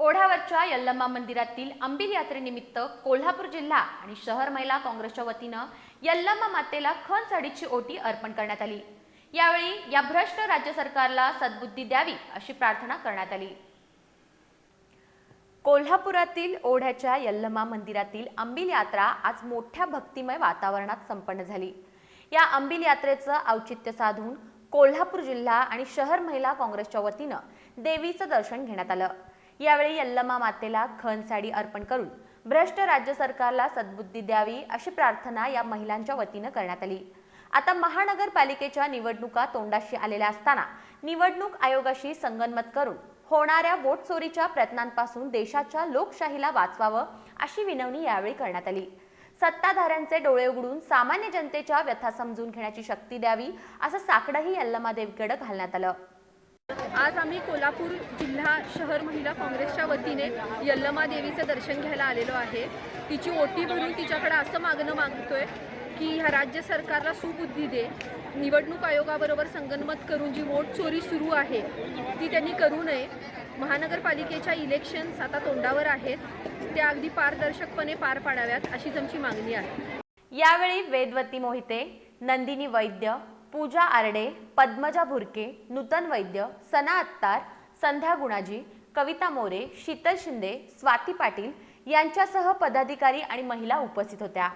ओढ्यावरच्या यल्लम्मा मंदिरातील अंबिल यात्रेनिमित्त कोल्हापूर जिल्हा आणि शहर महिला काँग्रेसच्या वतीनं यल्लम्मा मातेला खण साडीची ओटी अर्पण करण्यात आली. यावेळी या भ्रष्ट राज्य सरकारला सद्बुद्धी द्यावी अशी प्रार्थना करण्यात आली. कोल्हापुरातील ओढ्याच्या यल्लमा मंदिरातील अंबिल यात्रा आज मोठ्या भक्तिमय वातावरणात संपन्न झाली. या अंबिल यात्रेचं औचित्य साधून कोल्हापूर जिल्हा आणि शहर महिला काँग्रेसच्या वतीनं देवीचं दर्शन घेण्यात आलं. यावेळी यल्लमा मातेला खण साडी अर्पण करून भ्रष्ट राज्य सरकारला सद्बुद्धी द्यावी अशी प्रार्थना या महिलांच्या वतीनं करण्यात आली. आता महानगरपालिकेच्या निवडणुका तोंडाशी आलेल्या असताना निवडणूक आयोगाशी संगनमत करून होणाऱ्या वोट चोरीच्या प्रयत्नांपासून देशाच्या लोकशाहीला वाचवावं अशी विनवणी यावेळी करण्यात आली. सत्ताधाऱ्यांचे डोळे उघडून सामान्य जनतेच्या व्यथा समजून घेण्याची शक्ती द्यावी असं साकडंही यल्लमादेवीकडे घालण्यात आलं. आज आम्ही कोल्हापूर जिल्हा शहर महिला काँग्रेसच्या वतीने यल्लमा देवीचं दर्शन घ्यायला आलेलो आहे. तिची ओटी भरून तिच्याकडे असं मागणं मागतोय की ह्या राज्य सरकारला सुबुद्धी दे. निवडणूक आयोगाबरोबर संगनमत करून जी वोट चोरी सुरू आहे ती त्यांनी करू नये. महानगरपालिकेच्या इलेक्शन्स आता तोंडावर आहेत. त्या अगदी पारदर्शकपणे पार पाडाव्यात अशीच आमची मागणी आहे. यावेळी वेदवती मोहिते नंदिनी वैद्य पूजा आरडे पद्मजा भुरके नूतन वैद्य सना अत्तार संध्या गुणाजी कविता मोरे शीतल शिंदे स्वाती पाटील यांच्यासह पदाधिकारी आणि महिला उपस्थित होत्या.